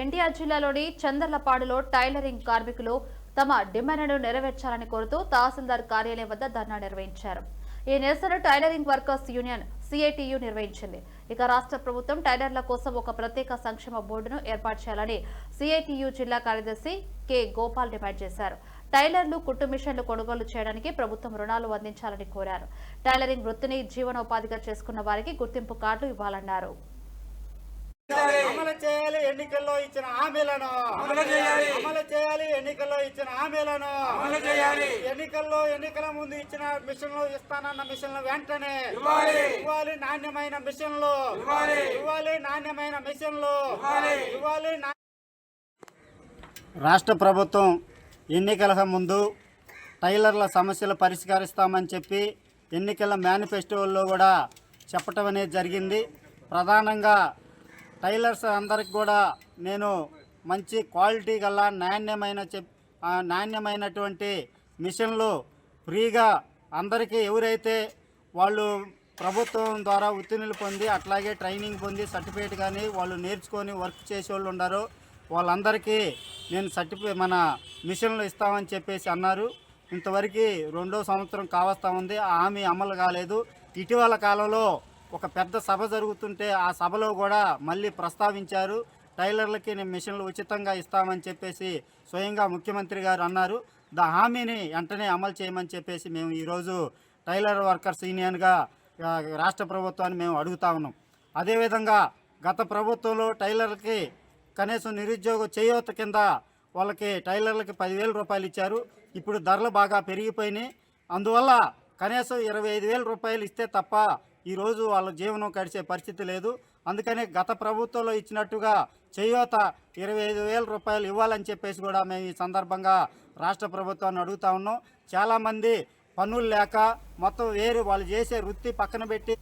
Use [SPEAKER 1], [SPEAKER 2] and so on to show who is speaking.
[SPEAKER 1] ఎన్టీఆర్ జిల్లాలోని చందర్లపాడులో టైలరింగ్ కార్మికులు తమ డిమాండ్ను నెరవేర్చాలని కోరుతూ తహసీల్దార్ కార్యాలయం వద్ద ధర్నా నిర్వహించారు. ఈ నిరసన టైలరింగ్ వర్కర్స్ యూనియన్ సిఐటియు నిర్వహించింది. ఇక రాష్ట్ర ప్రభుత్వం టైలర్ల కోసం ఒక ప్రత్యేక సంక్షేమ బోర్డును ఏర్పాటు చేయాలని సిఐటియు జిల్లా కార్యదర్శి కె గోపాల్ డిమాండ్ చేశారు. టైలర్లు కుట్టు మిషన్లు కొనుగోలు చేయడానికి ప్రభుత్వం రుణాలు అందించాలని కోరారు. టైలరింగ్ వృత్తిని జీవనోపాధిగా చేసుకున్న వారికి గుర్తింపు కార్డులు ఇవ్వాలన్నారు.
[SPEAKER 2] చేయాలి ఎన్నికల్లో ఇచ్చిన హామీలను.
[SPEAKER 3] అమలు చేయాలి.
[SPEAKER 2] అమలు చేయాలి ఎన్నికల్లో ఇచ్చిన హామీలను.
[SPEAKER 3] అమలు చేయాలి.
[SPEAKER 2] ఎన్నికల్లో ఎన్నికల ముందు ఇచ్చిన మిషన్లు ఇస్తానన్న మిషన్లు వెంటనే
[SPEAKER 3] ఇవ్వాలి.
[SPEAKER 2] ఇవ్వాలి నాణ్యమైన మిషన్లు.
[SPEAKER 3] ఇవ్వాలి.
[SPEAKER 2] ఇవ్వాలి నాణ్యమైన మిషన్లు.
[SPEAKER 3] ఇవ్వాలి.
[SPEAKER 2] రాష్ట్ర ప్రభుత్వం ఎన్నికల ముందు టైలర్ల సమస్యలు పరిష్కరిస్తామని చెప్పి ఎన్నికల మేనిఫెస్టోల్లో కూడా చెప్పటం అనేది జరిగింది. ప్రధానంగా టైలర్స్ అందరికి కూడా నేను మంచి క్వాలిటీ గల నాణ్యమైన చెప్ నాణ్యమైనటువంటి మిషన్లు ఫ్రీగా అందరికీ ఎవరైతే వాళ్ళు ప్రభుత్వం ద్వారా ఉత్తీర్ణులు పొంది అట్లాగే ట్రైనింగ్ పొంది సర్టిఫికేట్ కానీ వాళ్ళు నేర్చుకొని వర్క్ చేసేవాళ్ళు ఉన్నారు వాళ్ళందరికీ నేను సర్టిఫికేట్ మన మిషన్లు ఇస్తామని చెప్పేసి అన్నారు. ఇంతవరకు రెండో సంవత్సరం కావస్తా ఉంది. ఆమె హామీ అమలు కాలేదు. ఇటీవల కాలంలో ఒక పెద్ద సభ జరుగుతుంటే ఆ సభలో కూడా మళ్ళీ ప్రస్తావించారు. టైలర్లకి నేను మిషన్లు ఉచితంగా ఇస్తామని చెప్పేసి స్వయంగా ముఖ్యమంత్రి గారు అన్నారు. దా హామీని వెంటనే అమలు చేయమని చెప్పేసి మేము ఈరోజు టైలర్ వర్కర్స్ యూనియన్గా రాష్ట్ర ప్రభుత్వాన్ని మేము అడుగుతా ఉన్నాం. అదేవిధంగా గత ప్రభుత్వంలో టైలర్లకి కనీసం నిరుద్యోగ చేయూత కింద వాళ్ళకి టైలర్లకి పదివేల రూపాయలు ఇచ్చారు. ఇప్పుడు ధరలు బాగా పెరిగిపోయినాయి. అందువల్ల కనీసం ఇరవై ఐదు వేల రూపాయలు ఇస్తే తప్ప ఈరోజు వాళ్ళ జీవనం గడిచే పరిస్థితి లేదు. అందుకని గత ప్రభుత్వంలో ఇచ్చినట్టుగా చేయూత ఇరవై ఐదు వేల రూపాయలు ఇవ్వాలని చెప్పేసి కూడా మేము ఈ సందర్భంగా రాష్ట్ర ప్రభుత్వాన్ని అడుగుతా ఉన్నాం. చాలామంది పనులు లేక మొత్తం వేరు వాళ్ళు చేసే వృత్తి పక్కన పెట్టి